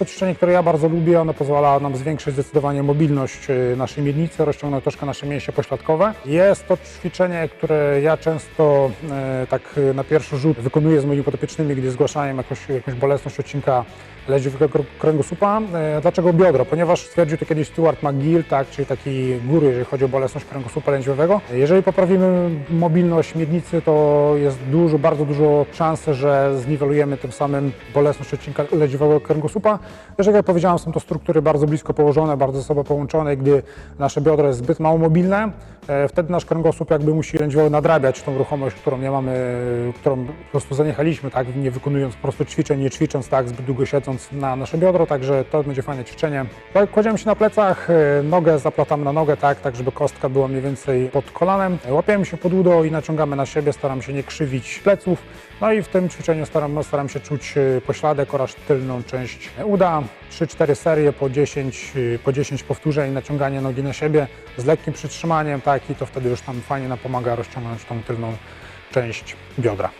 to ćwiczenie, które ja bardzo lubię. Ono pozwala nam zwiększyć zdecydowanie mobilność y, naszej miednicy, rozciągnąć troszkę nasze mięśnie pośladkowe. Jest to ćwiczenie, które ja często e, tak y, na pierwszy rzut wykonuję z moimi podopiecznymi, gdy zgłaszają jakąś, jakąś bolesność odcinka lędźwiowego kręgosłupa. Dlaczego biodro? Ponieważ stwierdził to kiedyś Stuart McGill, tak, czyli taki guru, jeżeli chodzi o bolesność kręgosłupa lędźwiowego. Jeżeli poprawimy mobilność miednicy, to jest dużo, bardzo dużo szansy, że zniwelujemy tym samym bolesność odcinka lędźwiowego kręgosłupa. Też jak ja powiedziałem, są to struktury bardzo blisko położone, bardzo ze sobą połączone. Gdy nasze biodro jest zbyt mało mobilne, wtedy nasz kręgosłup jakby musi lędźwiowo nadrabiać tą ruchomość, którą nie mamy, którą po prostu zaniechaliśmy, tak, nie wykonując po prostu ćwiczeń, nie ćwicząc tak, zbyt długo siedząc na nasze biodro, także to będzie fajne ćwiczenie. Kładziemy się na plecach, e, nogę zaplatamy na nogę, tak, tak żeby kostka była mniej więcej pod kolanem. Łapiemy się pod udo i naciągamy na siebie, staramy się nie krzywić pleców. No i w tym ćwiczeniu staram, staram się czuć e, pośladek oraz tylną część uda. 3-4 serie po 10, e, po 10 powtórzeń, naciąganie nogi na siebie z lekkim przytrzymaniem, tak, i to wtedy już tam fajnie nam pomaga rozciągnąć tą tylną część biodra.